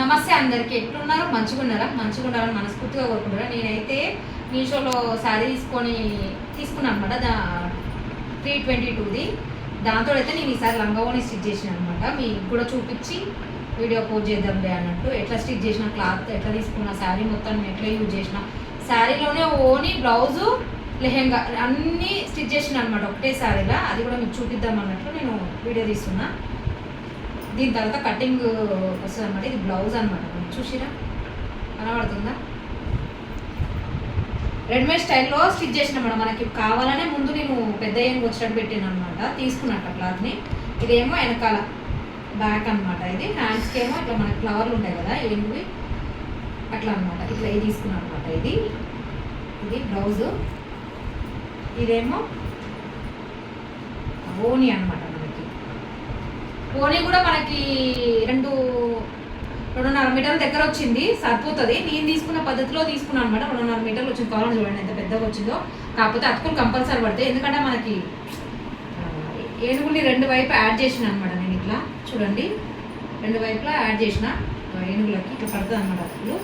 నమస్తే అందరికి. ఎట్లున్నారు? మంచిగా ఉన్నారా మంచిగా ఉండాలని మనస్ఫూర్తిగా కోరుకుంటారా నేనైతే మీషోలో శారీ తీసుకొని తీసుకున్నాను అనమాట దా త్రీ ట్వంటీ టూది. దాంతో అయితే నేను ఈసారి లంగావోని స్టిచ్ చేసిన అనమాట మీకు కూడా చూపించి వీడియో పోస్ట్ చేద్దాంలే అన్నట్టు. ఎట్లా స్టిచ్ చేసిన క్లాత్ ఎట్లా తీసుకున్న శారీ మొత్తం నేను ఎట్లా యూజ్ చేసిన. శారీలోనే ఓని బ్లౌజు లెహెంగా అన్నీ స్టిచ్ చేసిన అనమాట ఒకటే శారీలా. అది కూడా మీకు చూపిద్దాం అన్నట్లు నేను వీడియో తీస్తున్నా. దీని తర్వాత కటింగ్ వస్తుంది అనమాట ఇది బ్లౌజ్ అనమాట చూసిరా? కనబడుతుందా? రెడీమేడ్ స్టైల్లో స్టిచ్ చేసిన మేడం మనకి కావాలనే ముందు నేను పెద్ద ఏం వచ్చినట్టు పెట్టాను అనమాట తీసుకున్నట్ట క్లాత్ని. ఇదేమో వెనకాల బ్యాక్ అన్నమాట. ఇది హ్యాండ్స్కి ఏమో ఇట్లా మనకి ఫ్లవర్లు ఉంటాయి కదా ఏమి అట్లా అనమాట ఇట్లా ఇది తీసుకున్నాను అనమాట ఇది. ఇది బ్లౌజు ఇదేమో ఓని అనమాట పోనీ కూడా మనకి రెండు రెండున్నర మీటర్ల దగ్గర వచ్చింది సరిపోతుంది. నేను తీసుకున్న పద్ధతిలో తీసుకున్నాను అనమాట రెండున్నర మీటర్లు వచ్చింది కాలం చూడండి ఎంత పెద్దగా వచ్చిందో. కాకపోతే అతుకులు కంపల్సరీ పడతాయి. ఎందుకంటే మనకి ఏనుగుని రెండు వైపు యాడ్ చేసిన అనమాట నేను ఇట్లా. చూడండి. రెండు వైపులా యాడ్ చేసిన ఏనుగులకి ఇట్లా పడుతుంది అనమాట అతుకులు.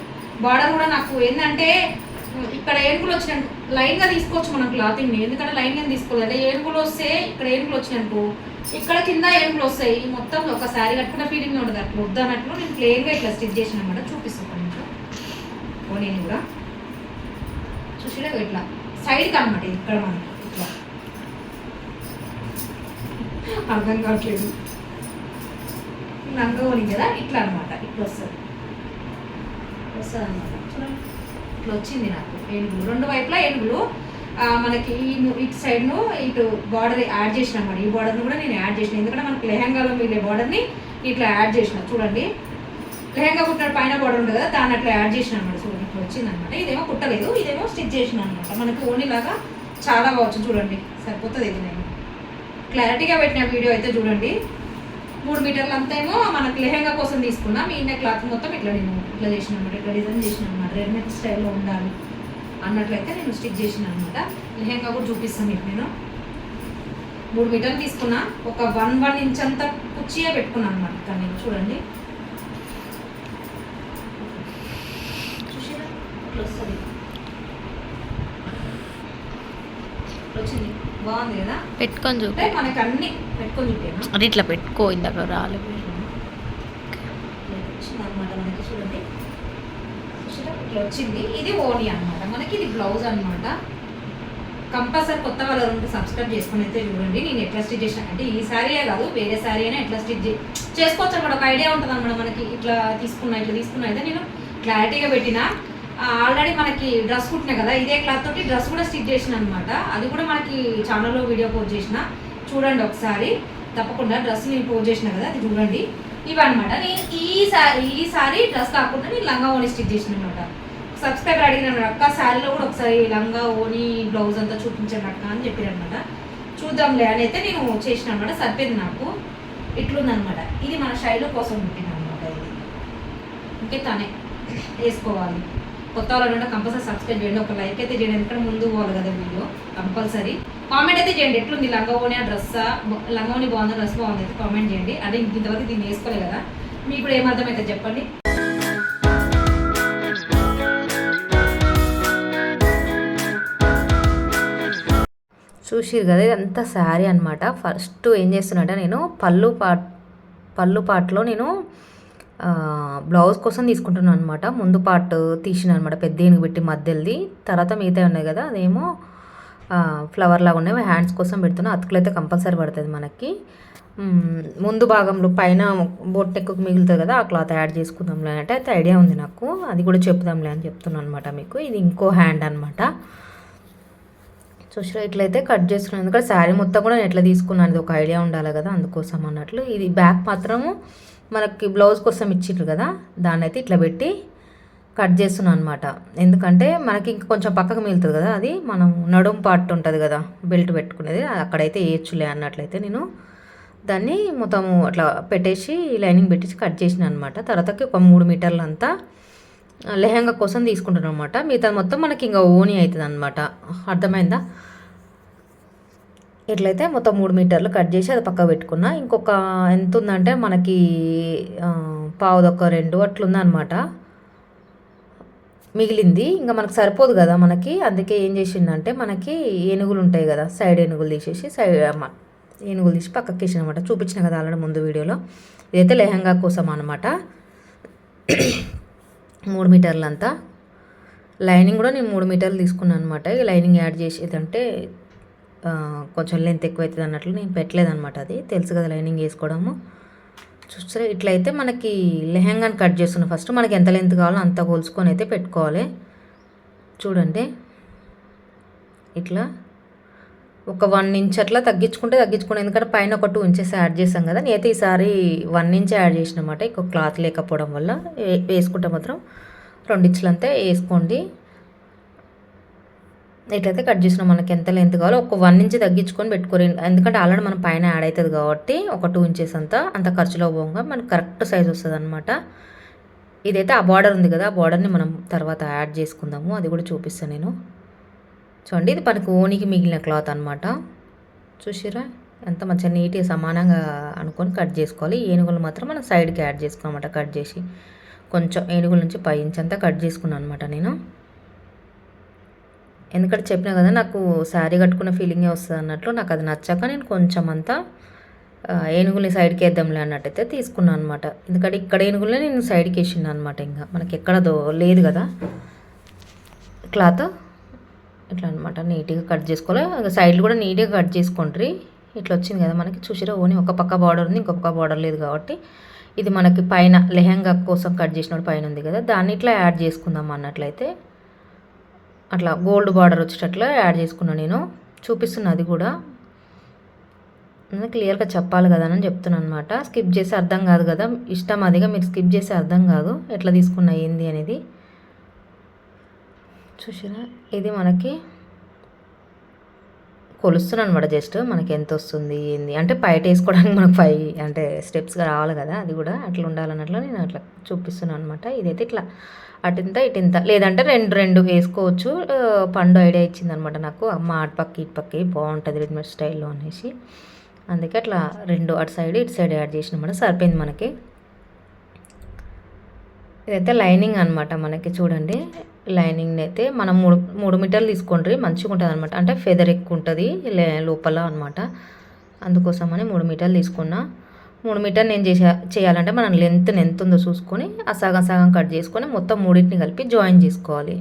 బార్డర్ కూడా నాకు ఏంటంటే ఇక్కడ ఏనుగులు వచ్చిన లైన్గా తీసుకోవచ్చు మనం క్లాతింగ్ని. ఎందుకంటే లైన్గా తీసుకోలేదు. అంటే ఏనుగులు వస్తే ఇక్కడ ఏనుగులు వచ్చినాయనుకో ఇక్కడ కింద ఏనుగులు వస్తాయి ఈ మొత్తం ఒక శారీ కట్టుకున్న ఫీలింగ్ ఉండదు. అట్లా వద్దన్నట్లు నేను ప్లెయిన్గా ఇట్లా స్టిచ్ చేసిన అనమాట చూపిస్తాను కొంచెం. నేను కూడా. చూసినా ఇట్లా? సైడ్కి అనమాట ఇది ఇక్కడ మనకి. ఇట్లా. అర్థం కావట్లేదు. లంగా ఓని కదా? ఇట్లా అనమాట ఇట్లా వస్తుంది. వస్తుంది అనమాట ఇట్లా వచ్చింది నాకు. ఏనుగులు. రెండు వైపులా ఏనుగులు. మనకి ఇటు సైడ్ను ఇటు బార్డర్ యాడ్ చేసిన అన్నమాట. ఈ బార్డర్ని కూడా నేను యాడ్ చేసిన. ఎందుకంటే మనకి లెహంగాలో మిగిలే బార్డర్ని ఇట్లా యాడ్ చేసిన. చూడండి. లెహంగా కుట్టిన పైన బార్డర్ ఉంటుంది కదా దాన్ని అట్లా యాడ్ చేసిన అనమాట చూడండి ఇట్లా వచ్చింది అనమాట ఇదేమో కుట్టలేదు. ఇదేమో స్టిచ్ చేసిన అనమాట మనకి ఓన్లీలాగా చాలా బావచ్చు చూడండి. సరిపోతుంది ఇది నేను. క్లారిటీగా పెట్టిన వీడియో అయితే చూడండి. మూడు మీటర్లు అంతా ఏమో మనకి లెహంగా కోసం తీసుకున్నా. మీ క్లాత్ మొత్తం ఇట్లా నేను ఇట్లా చేసిన అనమాట ఇట్లా డిజైన్ చేసిన అనమాట రెడీమేడ్ స్టైల్లో ఉండాలి. అన్నట్లయితే నేను స్టిచ్ చేసిన అనమాట లెహంగా కూడా చూపిస్తాను మీకు నేను. మూడు మీటర్లు తీసుకున్నా. ఒక వన్ వన్ ఇంచ్ అంతా కుచ్చియే పెట్టుకున్నాను అనమాట ఇక్కడ నేను. చూడండి. వస్తుంది. వచ్చింది. బాగుంది కదా? పెట్టుకొని చూపి. మనకి అన్ని పెట్టుకొని చూపాను? అది ఇట్లా పెట్టుకో ఇందాక రాలేదు. వచ్చింది అనమాట మనకి చూడండి? ఇట్లా వచ్చింది. ఇది ఓని అన్నమాట మనకి ఇది బ్లౌజ్ అనమాట కంపల్సరీ కొత్త వాళ్ళు ఉంటే సబ్స్క్రైబ్ చేసుకుని అయితే చూడండి. నేను ఎట్లా స్టిచ్ చేసిన అంటే ఈ శారీయే కాదు వేరే శారీ అయినా ఎట్లా స్టిచ్ చేసుకోవచ్చు అనమాట ఒక ఐడియా ఉంటుంది అనమాట మనకి. ఇట్లా తీసుకున్నా ఇట్లా తీసుకున్నా అయితే నేను క్లారిటీగా పెట్టిన. ఆల్రెడీ మనకి డ్రెస్ కుట్టినా కదా ఇదే క్లాత్ తోటి డ్రెస్ కూడా స్టిచ్ చేసిన అనమాట అది కూడా మనకి ఛానల్లో వీడియో పోస్ట్ చేసిన. చూడండి ఒకసారి. తప్పకుండా డ్రెస్ నేను పోస్ట్ చేసిన కదా అది చూడండి. ఇవన్నమాట. నేను ఈ సారీ ఈ సారీ డ్రెస్ కాకుండా నేను లంగా ఓని స్టిచ్ చేసిన అనమాట సబ్స్క్రైబర్ అడిగిన అక్క శారీలో కూడా ఒకసారి లంగా ఓని బ్లౌజ్ అంతా చూపించండి అక్క అని చెప్పారనమాట చూద్దాంలే అని అయితే నేను చేసిన అనమాట సరిపోయింది నాకు. ఇట్లుందనమాట ఇది మన శైలి కోసం పుట్టిన అనమాట ఇది. ఇంకే తనే వేసుకోవాలి. కొత్త వాళ్ళు కంపల్సరీ సబ్స్క్రైబ్ చేయండి. ఒక లైక్ అయితే చేయండి. ఎందుకంటే ముందు పోవాలి కదా వీడియో కంపల్సరీ. కామెంట్ అయితే చేయండి. ఎట్లుంది? లంగవోని ఆ డ్రెస్ లంగవోని బాగుంది? డ్రెస్ బాగుంది? అయితే కామెంట్ చేయండి. అదే ఇంతవరకు దీన్ని వేసుకోలేదు కదా. మీకు ఇప్పుడు ఏమర్థమైతే చెప్పండి. చూసిరు కదా ఇదంతా శారీ అనమాట ఫస్ట్ ఏం చేస్తున్నట్టే నేను పళ్ళు పాట్ పళ్ళు పాటలో నేను బ్లౌజ్ కోసం తీసుకుంటున్నాను అనమాట ముందు పార్ట్ తీసిన అనమాట పెద్ద ఏనుగు పెట్టి మధ్యది తర్వాత మిగతా ఉన్నాయి కదా అదేమో ఫ్లవర్ లాగా ఉన్నాయి. హ్యాండ్స్ కోసం పెడుతున్నా. అతుకులు అయితే కంపల్సరీ పడుతుంది మనకి. ముందు భాగంలో పైన బొట్టు ఎక్కువ మిగులుతుంది కదా ఆ క్లాత్ యాడ్ చేసుకుందాంలే అంటే అయితే ఐడియా ఉంది నాకు. అది కూడా చెప్దాంలే అని చెప్తున్నాను అనమాట మీకు. ఇది ఇంకో హ్యాండ్ అనమాట చూసినా ఇట్లయితే కట్ చేస్తున్నాను. ఎందుకంటే శారీ మొత్తం కూడా నేను ఎట్లా తీసుకున్నాను ఇది ఒక ఐడియా ఉండాలి కదా అందుకోసం అన్నట్లు. ఇది బ్యాక్ మాత్రము మనకి బ్లౌజ్ కోసం ఇచ్చిండ్రు కదా దాన్ని అయితే ఇట్లా పెట్టి కట్ చేస్తున్నాను అనమాట ఎందుకంటే మనకి ఇంకా కొంచెం పక్కకు మిగులుతుంది కదా అది మనం నడుం పార్ట్ ఉంటుంది కదా బెల్ట్ పెట్టుకునేది అక్కడైతే వేయచ్చులే అన్నట్లయితే నేను దాన్ని మొత్తము అట్లా పెట్టేసి లైనింగ్ పెట్టేసి కట్ చేసిన అనమాట తర్వాతకి ఒక మూడు మీటర్లంతా లెహంగా కోసం తీసుకుంటున్నాం అనమాట మిగతా మొత్తం మనకి ఇంకా ఓని అవుతుంది అనమాట అర్థమైందా? ఇట్లయితే మొత్తం మూడు మీటర్లు కట్ చేసి అది పక్క పెట్టుకున్నా ఇంకొక ఎంత ఉందంటే మనకి పావుదొక్క రెండు అట్లుందనమాట మిగిలింది ఇంకా మనకు సరిపోదు కదా మనకి. అందుకే ఏం చేసిందంటే మనకి ఏనుగులు ఉంటాయి కదా సైడ్ ఏనుగులు తీసేసి సైడ్ ఏనుగులు తీసి పక్కకి వేసిన అనమాట చూపించిన కదా ఆల్రెడీ ముందు వీడియోలో. ఇదైతే లెహంగా కోసం అనమాట మూడు మీటర్లంతా. లైనింగ్ కూడా నేను మూడు మీటర్లు తీసుకున్నాను అనమాట ఈ లైనింగ్ యాడ్ చేసేదంటే కొంచెం లెంత్ ఎక్కువ అవుతుంది అన్నట్లు నేను పెట్టలేదన్నమాట అది. తెలుసు కదా లైనింగ్ వేసుకోవడము. చూస్తే ఇట్లయితే మనకి లెహంగాని కట్ చేస్తున్నాం. ఫస్ట్ మనకి ఎంత లెంత్ కావాలో అంత కొలుసుకొని అయితే పెట్టుకోవాలి. చూడండి. ఇట్లా ఒక వన్ ఇంచ్ అట్లా తగ్గించుకుంటే తగ్గించుకుంటే ఎందుకంటే పైన ఒక టూ ఇంచెస్ యాడ్ చేసాం కదా. నేనైతే ఈసారి వన్ ఇంచ్ యాడ్ చేసిన అనమాట క్లాత్ లేకపోవడం వల్ల. వేసుకుంటే మాత్రం రెండు ఇంచులు అంతే వేసుకోండి. ఇట్లయితే కట్ చేసిన. మనకి ఎంత లెంత్ కావాలో ఒక వన్ ఇంచ్ తగ్గించుకొని పెట్టుకోరు. ఎందుకంటే ఆల్రెడీ మన పైన యాడ్ అవుతుంది కాబట్టి ఒక టూ ఇంచెస్ అంతా అంత ఖర్చులో పోగా మనకు కరెక్ట్ సైజ్ వస్తుంది అనమాట ఇదైతే ఆ బార్డర్ ఉంది కదా. ఆ బార్డర్ని మనం తర్వాత యాడ్ చేసుకుందాము. అది కూడా చూపిస్తాను నేను. చూడండి ఇది మనకు ఓనికి మిగిలిన క్లాత్ అనమాట చూసిరా ఎంత మంచిగా నీట్గా సమానంగా అనుకొని కట్ చేసుకోవాలి. ఏనుగులు మాత్రం మనం సైడ్కి యాడ్ చేసుకోనమాట కట్ చేసి. కొంచెం ఏనుగుల నుంచి పై ఇంచ్ అంతా కట్ చేసుకున్నాను అనమాట నేను. ఎందుకంటే చెప్పినా కదా నాకు శారీ కట్టుకున్న ఫీలింగే వస్తుంది అన్నట్లు నాకు అది నచ్చాక నేను కొంచెం అంతా ఏనుగుల్ని సైడ్కి వేద్దాంలే అన్నట్టయితే తీసుకున్నాను అనమాట ఎందుకంటే ఇక్కడ ఏనుగులనే నేను సైడ్కి వేసిండు అనమాట ఇంకా. మనకి ఎక్కడ దో లేదు కదా క్లాత్. ఇట్లా అనమాట నీట్గా కట్ చేసుకోవాలి. సైడ్లు కూడా నీట్గా కట్ చేసుకోండి ఇట్లా వచ్చింది కదా మనకి చూసిరా ఓని ఒక పక్క బార్డర్ ఉంది ఇంకొక పక్క బార్డర్ లేదు కాబట్టి. ఇది మనకి పైన లెహంగా కోసం కట్ చేసినప్పుడు పైన ఉంది కదా దాన్ని ఇట్లా యాడ్ చేసుకుందాం అన్నట్లయితే. అట్లా గోల్డ్ బార్డర్ వచ్చేటట్లు యాడ్ చేసుకున్నాను నేను. చూపిస్తున్నా అది కూడా. క్లియర్గా చెప్పాలి కదా అని చెప్తున్నాను అనమాట స్కిప్ చేసి అర్థం కాదు కదా ఇష్టం అదిగా మీరు స్కిప్ చేసి అర్థం కాదు ఎట్లా తీసుకున్నా ఏంది అనేది. చూసిరా? ఇది మనకి కొలుస్తున్నాను అనమాట జస్ట్ మనకి ఎంత వస్తుంది ఏంది? అంటే పైట వేసుకోవడానికి మనకు ఫైవ్ అంటే స్టెప్స్గా రావాలి కదా అది కూడా అట్లా ఉండాలన్నట్లు నేను అట్లా చూపిస్తున్నాను అనమాట ఇదైతే ఇట్లా అటింత ఇటింత. లేదంటే రెండు రెండు వేసుకోవచ్చు. పండు ఐడియా ఇచ్చిందనమాట నాకు. అమ్మ అటుపక్క పక్క ఇటు పక్క బాగుంటుంది రెడీమేడ్ స్టైల్లో అనేసి. అందుకే అట్లా రెండు అటు సైడ్ ఇటు సైడ్ యాడ్ చేసినమాట. సరిపోయింది మనకి. ఇదైతే లైనింగ్ అనమాట మనకి చూడండి. లైనింగ్ని అయితే మనం మూడు మూడు మీటర్లు తీసుకోండి మంచిగా ఉంటుంది అనమాట అంటే ఫెదర్ ఎక్కువ ఉంటుంది లోపల అనమాట అందుకోసమని మూడు మీటర్లు తీసుకున్నా. మూడు మీటర్ నేను చేసే చేయాలంటే మనం లెంత్ ఎంత ఉందో చూసుకొని ఆ సగం సగం కట్ చేసుకొని మొత్తం మూడింటిని కలిపి జాయిన్ చేసుకోవాలి.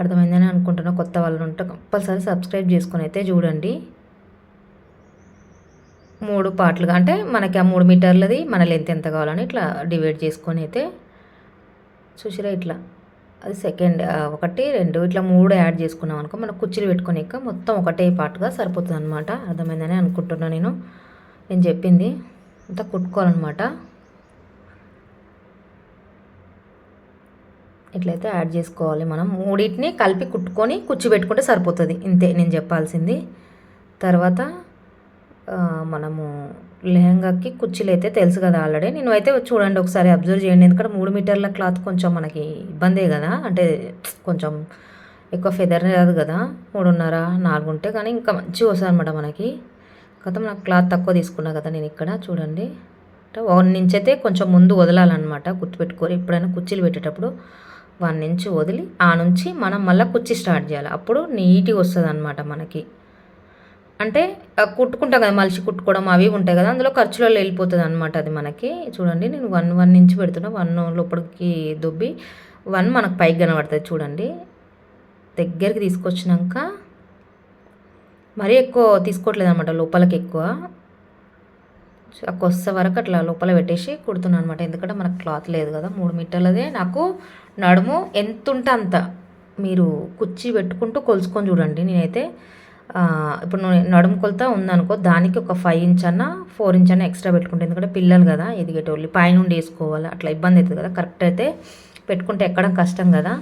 అర్థమైందని అనుకుంటున్నా కొత్త వాళ్ళు ఉంటే కంపల్సరీ సబ్స్క్రైబ్ చేసుకొని అయితే చూడండి. మూడు పార్ట్లుగా అంటే మనకి ఆ మూడు మీటర్లది మన లెంత్ ఎంత కావాలని ఇట్లా డివైడ్ చేసుకొని అయితే చూసిరా ఇట్లా అది సెకండ్ ఒకటి రెండు ఇట్లా మూడు యాడ్ చేసుకున్నాం అనుకో మనం కుర్చీలు పెట్టుకొని మొత్తం ఒకటే పార్ట్గా సరిపోతుంది అనమాట అర్థమైందని అనుకుంటున్నాను నేను. నేను చెప్పింది అంతా కుట్టుకోవాలన్నమాట. ఇట్లయితే యాడ్ చేసుకోవాలి మనం. మూడింటిని కలిపి కుట్టుకొని కుర్చీ పెట్టుకుంటే సరిపోతుంది. ఇంతే నేను చెప్పాల్సింది. తర్వాత మనము లెహంగాకి కుర్చీలు అయితే తెలుసు కదా ఆల్రెడీ. నేను అయితే చూడండి ఒకసారి అబ్జర్వ్ చేయండి. ఎందుకంటే మూడు మీటర్ల క్లాత్ కొంచెం మనకి ఇబ్బందే కదా. అంటే కొంచెం ఎక్కువ ఫెదర్ రాదు కదా. మూడున్నర నాలుగు ఉంటే కానీ ఇంకా మంచిగా వస్తుంది అనమాట మనకి. కదా నాకు క్లాత్ తక్కువ తీసుకున్నా కదా నేను ఇక్కడ చూడండి. అంటే వన్ నుంచి అయితే కొంచెం ముందు వదలాలన్నమాట గుర్తుపెట్టుకోరు ఎప్పుడైనా కుర్చీలు పెట్టేటప్పుడు వన్ నుంచి వదిలి ఆ నుంచి మనం మళ్ళీ కుర్చీ స్టార్ట్ చేయాలి. అప్పుడు నీట్గా వస్తుంది అనమాట మనకి. అంటే ఆ, కుట్టుకుంటాం కదా మలిసి కుట్టుకోవడం అవి ఉంటాయి కదా అందులో ఖర్చులలో వెళ్ళిపోతుంది అనమాట అది మనకి. చూడండి నేను వన్ వన్ ఇంచ్ పెడుతున్నా వన్ లోపలికి దొబ్బి వన్ మనకు పైకి కనబడుతుంది చూడండి. దగ్గరికి తీసుకొచ్చినాక మరీ ఎక్కువ తీసుకోవట్లేదు అనమాట లోపలికి ఎక్కువ. ఆ వరకు అట్లా లోపల పెట్టేసి కుడుతున్నాను అనమాట ఎందుకంటే మనకు క్లాత్ లేదు కదా మూడు మీటర్లదే. నాకు నడుము ఎంత ఉంటే అంత మీరు కుర్చీ పెట్టుకుంటూ కొలుసుకొని చూడండి నేనైతే. ఇప్పుడు నడుము కొలత ఉందనుకో దానికి ఒక ఫైవ్ ఇంచ్ అన్న ఫోర్ ఇంచ్ అన్న ఎక్స్ట్రా పెట్టుకుంటే ఎందుకంటే పిల్లలు కదా ఎదిగేటోళ్ళు పైనుండి వేసుకోవాలి అట్లా ఇబ్బంది అవుతుంది కదా కరెక్ట్ అయితే పెట్టుకుంటే ఎక్కడం కష్టం కదా.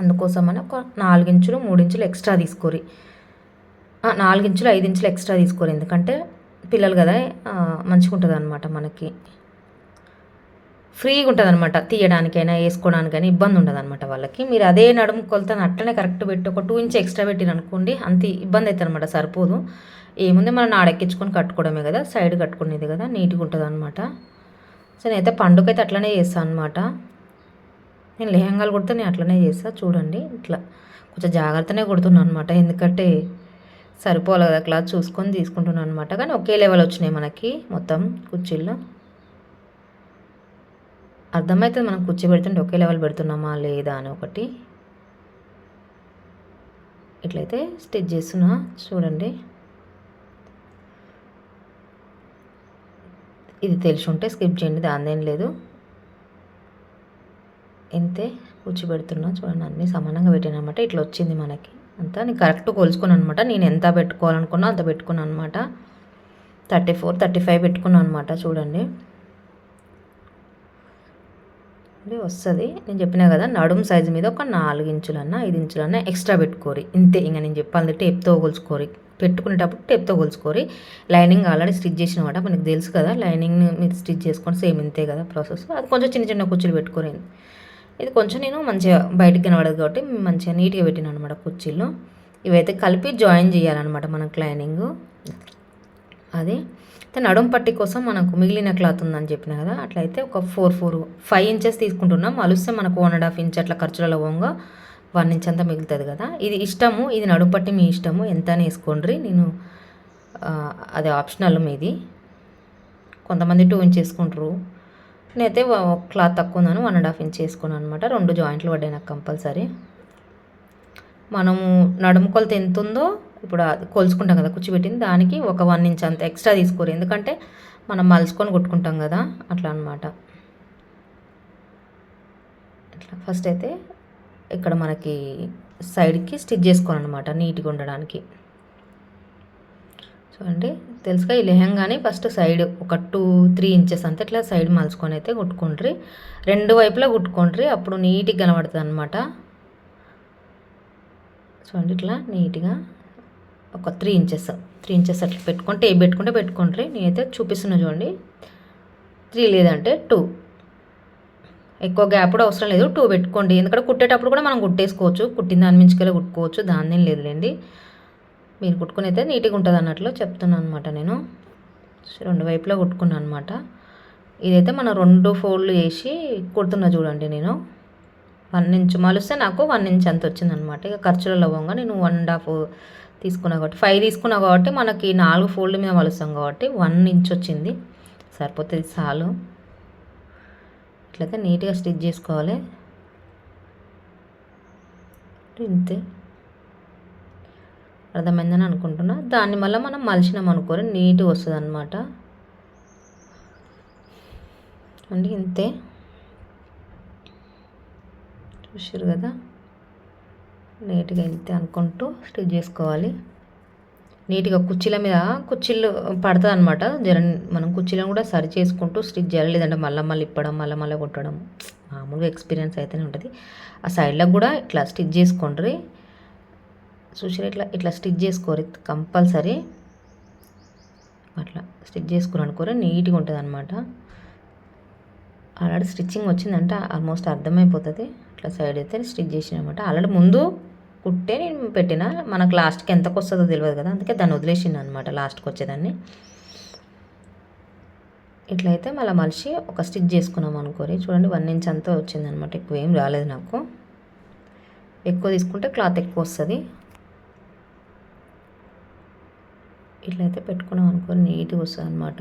అందుకోసమని ఒక నాలుగించులు మూడించులు ఎక్స్ట్రా తీసుకోరి. నాలుగించులు ఐదు ఇంచులు ఎక్స్ట్రా తీసుకోరు ఎందుకంటే పిల్లలు కదా మంచిగా ఉంటుంది అనమాట మనకి. ఫ్రీగా ఉంటుంది అనమాట తీయడానికైనా వేసుకోవడానికైనా ఇబ్బంది ఉండదు అనమాట వాళ్ళకి. మీరు అదే నడుము కొలతను అట్లనే కరెక్ట్ పెట్టి ఒక టూ ఇంచ్ ఎక్స్ట్రా పెట్టిన అనుకోండి అంత ఇబ్బంది అవుతుంది అనమాట సరిపోదు. ఏముంది మనం నాడెక్కించుకొని కట్టుకోవడమే కదా సైడ్ కట్టుకునేది కదా నీట్గా ఉంటుంది అనమాట సో నేనైతే పండుగైతే అట్లనే చేస్తాను అనమాట నేను లెహంగాలు కుడితే నేను అట్లనే చేస్తా చూడండి ఇట్లా. కొంచెం జాగ్రత్తనే కుడుతున్నాను అనమాట ఎందుకంటే సరిపోవాలి కదా క్లాత్ చూసుకొని తీసుకుంటున్నాను అనమాట కానీ ఒకే లెవెల్ వచ్చినాయి మనకి మొత్తం కుర్చీల్లో. అర్థమవుతుంది మనం కూర్చోబెడుతుంటే ఒకే లెవెల్ పెడుతున్నామా లేదా అని ఒకటి. ఇట్లయితే స్టిచ్ చేస్తున్నా చూడండి. ఇది తెలిసి ఉంటే స్కిప్ చేయండి దానిదేం లేదు. ఎంతే కూర్చోబెడుతున్నా చూడండి అన్నీ సమానంగా పెట్టాను అనమాట ఇట్లా వచ్చింది మనకి. అంతా నేను కరెక్ట్ కొలుసుకున్నాను అనమాట నేను ఎంత పెట్టుకోవాలనుకున్నా అంత పెట్టుకున్నాను అనమాట థర్టీ ఫోర్ థర్టీ ఫైవ్ పెట్టుకున్నాను అనమాట చూడండి. ఇది వస్తుంది. నేను చెప్పినా కదా నడుము సైజు మీద ఒక నాలుగు ఇంచులన్నా ఐదు ఇంచులన్నా ఎక్స్ట్రా పెట్టుకోరి. ఇంతే ఇంకా నేను చెప్పాలి టేప్తో కొలుచుకోరి. పెట్టుకునేటప్పుడు టేప్తో కొలుచుకోరి. లైనింగ్ ఆల్రెడీ స్టిచ్ చేసిన వాట మనకు తెలుసు కదా లైనింగ్ మీరు స్టిచ్ చేసుకొని సేమ్ ఇంతే కదా ప్రాసెస్ అది కొంచెం చిన్న చిన్న కుర్చీలు పెట్టుకోరి. ఇది కొంచెం నేను మంచిగా బయటకు కనబడదు కాబట్టి మంచిగా నీట్గా పెట్టిన అనమాట కుర్చీలు. ఇవైతే కలిపి జాయిన్ చేయాలన్నమాట మనకు లైనింగ్ అది. అయితే నడుం పట్టి కోసం మనకు మిగిలిన క్లాత్ ఉందని చెప్పిన కదా అట్లయితే ఒక ఫోర్ ఫోర్ ఫైవ్ ఇంచెస్ తీసుకుంటున్నాం. అలుస్తే మనకు వన్ అండ్ హాఫ్ ఇంచ్ అట్లా ఖర్చులలో పోగా వన్ ఇంచ్ అంతా మిగులుతుంది కదా. ఇది ఇష్టము ఇది నడుం పట్టి మీ ఇష్టము ఎంత వేసుకోండి నేను అది ఆప్షనల్ మీది. కొంతమంది టూ ఇంచ్ వేసుకుంటారు. నేనైతే క్లాత్ తక్కువ ఉన్నాను వన్ అండ్ హాఫ్ ఇంచ్ వేసుకున్నాను అనమాట రెండు జాయింట్లు పడ్డాయి నాకు కంపల్సరీ. మనము నడుము కొలత ఎంత ఉందో ఇప్పుడు అది కొలుచుకుంటాం కదా కూర్చోబెట్టింది. దానికి ఒక వన్ ఇంచ్ అంత ఎక్స్ట్రా తీసుకోరు. ఎందుకంటే మనం మలుచుకొని కొట్టుకుంటాం కదా అట్లా అనమాట ఇట్లా ఫస్ట్ అయితే ఇక్కడ మనకి సైడ్కి స్టిచ్ చేసుకోవాలన్నమాట నీట్గా ఉండడానికి. చూడండి తెలుసుగా ఈ లెహంగాని ఫస్ట్ సైడ్ ఒక టూ త్రీ ఇంచెస్ అంతే ఇట్లా సైడ్ మలుచుకొని అయితే కుట్టుకుండ్రి. రెండు వైపులా కుట్టుకోండ్రి అప్పుడు నీట్గా కనబడుతుంది అనమాట చూడండి ఇట్లా నీట్గా ఒక త్రీ ఇంచెస్ త్రీ ఇంచెస్ అట్లా పెట్టుకుంటే టేప్ పెట్టుకుంటే పెట్టుకోండి నేనైతే చూపిస్తున్నా చూడండి. త్రీ లేదంటే టూ. ఎక్కువ గ్యాప్ కూడా అవసరం లేదు. టూ పెట్టుకోండి. ఎందుకంటే కుట్టేటప్పుడు కూడా మనం కుట్టేసుకోవచ్చు. కుట్టిన దాని మించుకెళ్ళి కుట్టుకోవచ్చు. దాని ఏం లేదులేండి. మీరు కుట్టుకుని అయితే నీట్గా ఉంటుంది అన్నట్లు చెప్తున్నాను అనమాట నేను. రెండు వైపులా కుట్టుకున్నాను అనమాట ఇదైతే మనం రెండు ఫోల్డ్లు చేసి కుడుతున్నా చూడండి నేను. వన్ ఇంచ్ మలిస్తే నాకు వన్ ఇంచ్ అంత వచ్చిందనమాట ఇక ఖర్చులలో పోగా నేను వన్ అండ్ హాఫ్ తీసుకున్నా కాబట్టి ఫైవ్ తీసుకున్నా కాబట్టి మనకి నాలుగు ఫోల్డ్ మీద మలుస్తాం కాబట్టి వన్ ఇంచ్ వచ్చింది. సరిపోతుంది చాలు. ఇట్లయితే నీట్గా స్టిచ్ చేసుకోవాలి. ఇంతే. అర్థమైందని అనుకుంటున్నా. దాన్ని మళ్ళీ మనం మలిచినాం అనుకోని నీట్గా వస్తుంది అనమాట అండి ఇంతే. చూసారు కదా? నీట్గా వెళ్తే అనుకుంటూ స్టిచ్ చేసుకోవాలి. నీట్గా కుర్చీల మీద కుర్చీలు పడుతుంది అనమాట జర మనం కుర్చీలను కూడా సరి చేసుకుంటూ స్టిచ్ చేయాలి. లేదంటే మళ్ళీ మళ్ళీ ఇప్పడం మళ్ళీ మళ్ళీ కొట్టడం. మామూలుగా ఎక్స్పీరియన్స్ అయితేనే ఉంటుంది. ఆ సైడ్లకు కూడా ఇట్లా స్టిచ్ చేసుకోండి చూసారు ఇట్లా ఇట్లా స్టిచ్ చేసుకోరు కంపల్సరీ. అట్లా స్టిచ్ చేసుకుని అనుకోరు నీట్గా ఉంటుంది అనమాట ఆల్రెడీ స్టిచ్చింగ్ వచ్చిందంటే ఆల్మోస్ట్ అర్థమైపోతుంది. ఇట్లా సైడ్ అయితే స్టిచ్ చేసినమాట. ఆల్రెడీ ముందు కుట్టే నేను పెట్టిన మనకు లాస్ట్కి ఎంతకు వస్తుందో తెలియదు కదా అందుకే దాన్ని వదిలేసింది అనమాట లాస్ట్కి వచ్చేదాన్ని. ఇట్లయితే మళ్ళీ మలిసి ఒక స్టిచ్ చేసుకున్నాం అనుకోరి. చూడండి వన్ ఇంచ్ అంతా వచ్చిందనమాట ఎక్కువ ఏం రాలేదు నాకు. ఎక్కువ తీసుకుంటే క్లాత్ ఎక్కువ వస్తుంది. ఇట్లయితే పెట్టుకున్నాం అనుకోని నీట్గా వస్తుంది అనమాట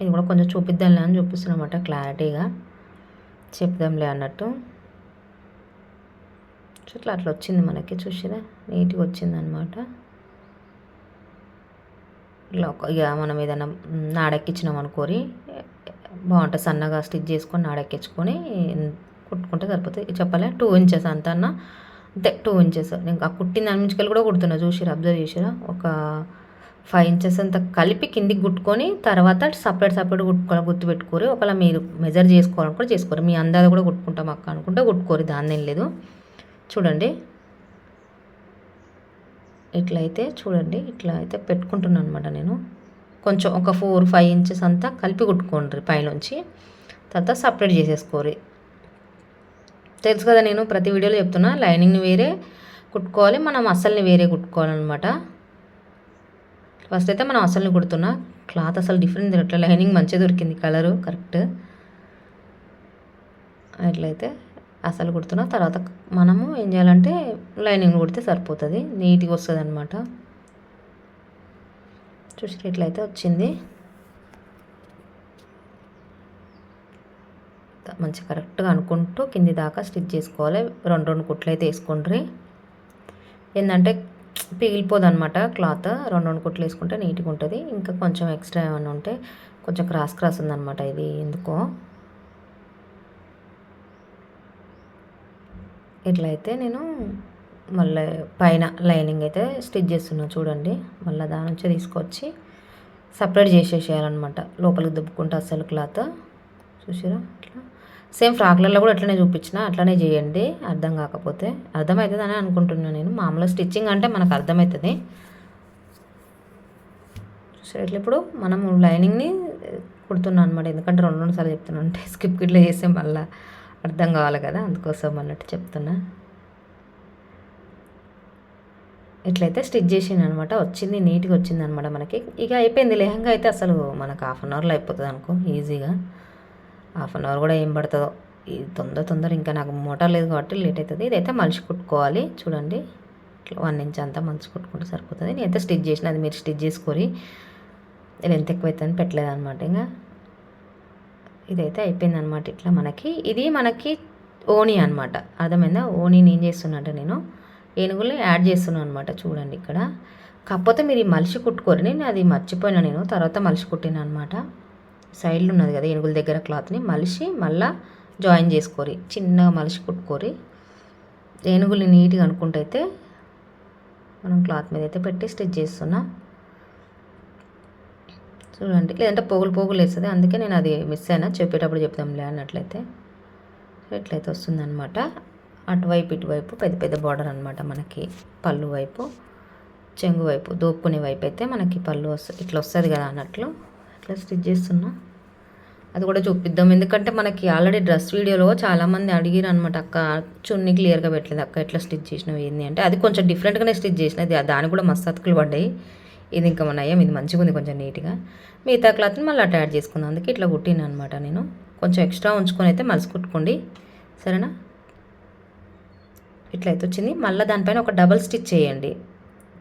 ఇది కూడా కొంచెం చూపిద్దాంలే అని చూపిస్తున్నమాట క్లారిటీగా. చెప్దాంలే అన్నట్టు. ఇట్లా అట్లా వచ్చింది మనకి చూసిరా? నీట్గా వచ్చింది అనమాట ఇట్లా ఒక ఇక మనం ఏదైనా నాడెక్కించినాం అనుకోరి బాగుంటుంది సన్నగా స్టిచ్ చేసుకొని నాడెక్కించుకొని కుట్టుకుంటే సరిపోతుంది. చెప్పాలి? టూ ఇంచెస్ అంత అన్న? అంతే టూ ఇంచెస్. నేను ఆ కుట్టిన దాని నుంచి కూడా కుడుతున్నా చూసిరా? అబ్జర్వ్ చేసిరా? ఒక ఫైవ్ ఇంచెస్ అంతా కలిపి కిందికి కుట్టుకొని తర్వాత సపరేట్ సపరేట్ కుట్టుకోవాలి గుర్తు పెట్టుకోరు ఒకవేళ మీరు మెజర్ చేసుకోవాలనుకుంటే చేసుకోరు. మీ అందాది కూడా కుట్టుకుంటాం అక్క అనుకుంటే కుట్టుకోరు దాన్ని ఏం లేదు. చూడండి. ఇట్లయితే చూడండి ఇట్లా అయితే పెట్టుకుంటున్నాను అనమాట నేను. కొంచెం ఒక ఫోర్ ఫైవ్ ఇంచెస్ అంతా కలిపి కుట్టుకోండి పైనుంచి. తర్వాత సపరేట్ చేసేసుకోరి తెలుసు కదా నేను ప్రతి వీడియోలో చెప్తున్నా లైనింగ్ని వేరే కుట్టుకోవాలి మనం అస్సల్ని వేరే కుట్టుకోవాలన్నమాట. ఫస్ట్ అయితే మనం అసలు కుడుతున్నా. క్లాత్ అసలు డిఫరెంట్ తిరగట్లే లైనింగ్ మంచిగా దొరికింది కలరు కరెక్ట్. అట్లయితే అసలు కుడుతున్న తర్వాత మనము ఏం చేయాలంటే లైనింగ్ కుడితే సరిపోతుంది నీట్గా వస్తుంది అనమాట చూసినట్లయితే వచ్చింది. మంచిగా కరెక్ట్గా అనుకుంటూ కింది దాకా స్టిచ్ చేసుకోవాలి. రెండు రెండు కుట్లు అయితే వేసుకుండ్రి. ఏంటంటే పిగిలిపోదు అనమాట క్లాత్. రెండు రెండు కుట్లు వేసుకుంటే నీట్గా ఉంటుంది. ఇంకా కొంచెం ఎక్స్ట్రా ఏమైనా ఉంటే కొంచెం క్రాస్ క్రాస్ ఉందన్నమాట ఇది. ఎందుకో ఇట్లా అయితే నేను మళ్ళీ పైన లైనింగ్ అయితే స్టిచ్ చేస్తున్నా చూడండి. మళ్ళీ దాని నుంచి తీసుకొచ్చి సపరేట్ చేసేసేయాలన్నమాట. లోపలికి దుబ్బుకుంటే అసలు క్లాత్. చూసారా ఇట్లా. సేమ్ ఫ్రాక్లలో కూడా అట్లనే చూపించిన అట్లనే చేయండి అర్థం కాకపోతే. అర్థమవుతుందని అనుకుంటున్నాను నేను. మామూలుగా స్టిచ్చింగ్ అంటే మనకు అర్థమవుతుంది చూసారా ఇట్లా ఇప్పుడు మనం లైనింగ్ని కుడుతున్నాను అనమాట ఎందుకంటే రెండు రెండు సార్లు చెప్తున్నాను అంటే స్కిప్ ఇట్లా చేస్తే మళ్ళీ అర్థం కావాలి కదా అందుకోసం అన్నట్టు చెప్తున్నా. ఇట్లయితే స్టిచ్ చేసాను అనమాట వచ్చింది నీట్గా వచ్చింది అనమాట మనకి. ఇక అయిపోయింది లెహంగా అయితే అసలు మనకు హాఫ్ అన్ అవర్లో అయిపోతుంది అనుకో ఈజీగా. హాఫ్ అన్ అవర్ కూడా ఏం పడుతుందో. ఇది తొందర తొందర ఇంకా నాకు మోటార్ లేదు కాబట్టి లేట్ అవుతుంది. ఇదైతే మలిచి కుట్టుకోవాలి చూడండి. ఇట్లా వన్ ఇంచ్ అంతా మలిచి కుట్టుకుంటే సరిపోతుంది. నేనైతే స్టిచ్ చేసిన అది మీరు స్టిచ్ చేసుకొని ఎంత ఎక్కువ అవుతుందని పెట్టలేదు అనమాట ఇంకా. ఇదైతే అయిపోయిందనమాట ఇట్లా మనకి. ఇది మనకి ఓణి అనమాట అర్థమైందా? ఓనీని ఏం చేస్తున్నట్టు నేను ఏనుగులు యాడ్ చేస్తున్నాను అనమాట చూడండి ఇక్కడ. కాకపోతే మీరు ఈ మలిసి కుట్టుకోరు. నేను అది మర్చిపోయినా నేను. తర్వాత మలిసి కుట్టిన అనమాట సైడ్లో ఉన్నది కదా ఏనుగుల దగ్గర క్లాత్ని. మలిసి మళ్ళా జాయిన్ చేసుకోరి. చిన్నగా మలిసి కుట్టుకోరి. ఏనుగులు నీట్గా అనుకుంటైతే మనం క్లాత్ మీద అయితే పెట్టి స్టిచ్ చేస్తున్నాం. చూడండి. లేదంటే పోగులు పోగులు వేస్తుంది అందుకే నేను అది మిస్ అయినా చెప్పేటప్పుడు చెప్తాంలే అన్నట్లయితే. ఎట్లయితే వస్తుందన్నమాట. అటువైపు ఇటువైపు పెద్ద పెద్ద బార్డర్ అనమాట మనకి. పళ్ళు వైపు చెంగు వైపు దోపుకునే వైపు అయితే మనకి పళ్ళు వస్తుంది ఇట్లా వస్తుంది కదా అన్నట్లు. ఇట్లా స్టిచ్ చేస్తున్నా. అది కూడా చూపిద్దాం. ఎందుకంటే మనకి ఆల్రెడీ డ్రెస్ వీడియోలో చాలామంది అడిగిరు అనమాట అక్క చున్నీ క్లియర్గా పెట్టలేదు. అక్క ఎట్లా స్టిచ్ చేసినవి? ఏంది? అంటే అది కొంచెం డిఫరెంట్గానే స్టిచ్ చేసినది దానికి కూడా మస్తు అతుకులు పడ్డాయి. ఇది ఇంకా మన ఇది మంచిగా ఉంది కొంచెం నీట్గా. మిగతా క్లాత్ని మళ్ళీ అటు యాడ్ చేసుకుందాం. అందుకే ఇట్లా కుట్టిన అనమాట నేను. కొంచెం ఎక్స్ట్రా ఉంచుకొని అయితే మలసి కుట్టుకోండి. సరేనా? ఇట్లా అయితే వచ్చింది. మళ్ళీ దానిపైన ఒక డబల్ స్టిచ్ చేయండి.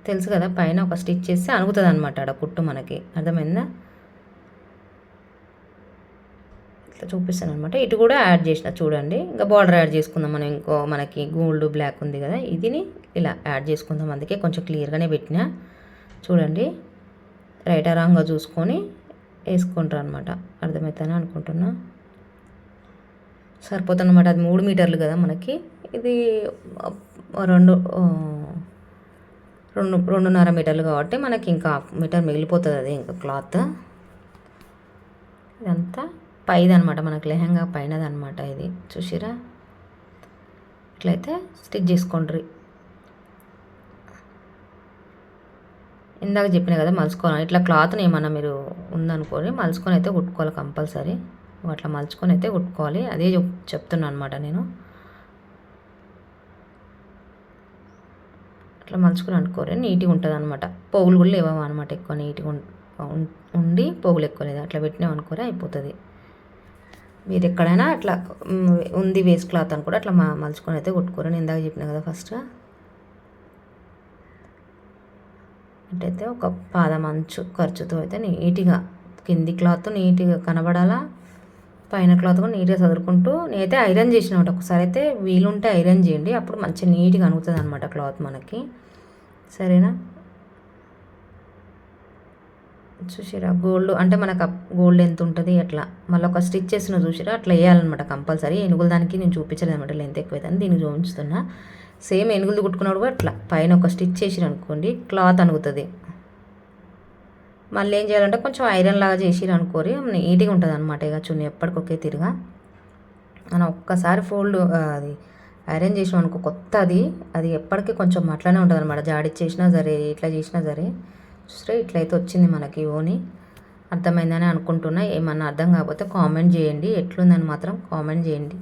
తెలుసు కదా పైన ఒక స్టిచ్ చేస్తే అనుగుతుంది అనమాట ఆడ కుట్టు మనకి. అర్థమైందా? ఇట్లా చూపిస్తాను అనమాట ఇటు కూడా యాడ్ చేసిన చూడండి. ఇంకా బార్డర్ యాడ్ చేసుకుందాం మనం ఇంకో మనకి గోల్డ్ బ్లాక్ ఉంది కదా ఇదిని ఇలా యాడ్ చేసుకుందాం. అందుకే కొంచెం క్లియర్గానే పెట్టిన. చూడండి. రైట్ రాంగ్గా చూసుకొని వేసుకుంటారు అనమాట అర్థమవుతానే అనుకుంటున్నా? సరిపోతుందన్నమాట. అది మూడు మీటర్లు కదా మనకి. ఇది రెండు రెండు రెండున్నర మీటర్లు కాబట్టి మనకి ఇంకా హాఫ్ మీటర్ మిగిలిపోతుంది అది ఇంకా క్లాత్. ఇదంతా పైదనమాట మనకు మనకి లెహంగా పైనది అనమాట ఇది. చూసిరా? ఇట్లయితే స్టిచ్ చేసుకోండి. ఇందాక చెప్పిన కదా మలుచుకోవాలి. ఇట్లా క్లాత్ని ఏమన్నా మీరు ఉందనుకోని మలుచుకొని అయితే కుట్టుకోవాలి కంపల్సరీ. అట్లా మలుచుకొని అయితే కుట్టుకోవాలి. అదే చెప్తున్నాను అనమాట నేను. అట్లా మలుచుకుని అనుకోరే నీట్గా ఉంటుంది అనమాట పోగులు కూడా లేవా అనమాట ఎక్కువ నీట్గా ఉండి పోగులు ఎక్కువ లేదు. అట్లా పెట్టినాం అనుకోరే అయిపోతుంది. మీరు ఎక్కడైనా అట్లా ఉంది వేస్ట్ క్లాత్ అని కూడా అట్లా మలుచుకొని అయితే కుట్టుకోరు నేను ఇందాక చెప్పిన కదా ఫస్ట్ అంటే ఒక పాదం అంచు ఖర్చుతో అయితే నీట్గా కింది క్లాత్ నీట్గా కనబడాలా పైన క్లాత్ కూడా నీట్గా చదువుకుంటూ నేనైతే ఐరన్ చేసిన ఒకసారి అయితే వీలుంటే ఐరన్ చేయండి అప్పుడు మంచిగా నీట్గా అనుగుతుంది అనమాట క్లాత్ మనకి. సరేనా? చూసిరా గోల్డ్ అంటే మనకు గోల్డ్ ఎంత ఉంటుంది అట్లా. మళ్ళీ ఒక స్టిచ్ చేసిన చూసిరా అట్లా వేయాలన్నమాట కంపల్సరీ. ఎనుగుల దానికి నేను చూపించలేదు అనమాట లెంత్ ఎక్కువ దీనికి చూపించుతున్నా సేమ్ ఎనుగులు కుట్టుకున్నాడు కూడా అట్లా. పైన ఒక స్టిచ్ చేసిరు అనుకోండి క్లాత్ అనుగుతుంది. మళ్ళీ ఏం చేయాలంటే కొంచెం ఐరన్ లాగా చేసిరు అనుకోరి నీట్గా ఉంటుంది అనమాట ఇక చున్నీ ఎప్పటికొకే తిరిగా. మనం ఒక్కసారి ఫోల్డ్ అది ఐరన్ చేసినాం అనుకో కొత్త అది అది ఎప్పటికీ కొంచెం అట్లానే ఉంటుంది అనమాట జాడిచ్చేసినా సరే ఇట్లా చేసినా సరే చూస్తే ఇట్లయితే వచ్చింది మనకి ఓని. అర్థమైందని అనుకుంటున్నా. ఏమన్నా అర్థం కాకపోతే కామెంట్ చేయండి. ఎట్లుందని మాత్రం కామెంట్ చేయండి.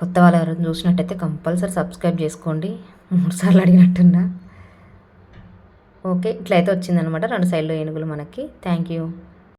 కొత్త వాళ్ళు ఎవరైనా చూసినట్టయితే కంపల్సరీ సబ్స్క్రైబ్ చేసుకోండి. మూడు సార్లు అడిగినట్టున్నా. ఓకే ఇట్లయితే వచ్చిందనమాట రెండు సైడ్లో ఏనుగులు మనకి. Thank you.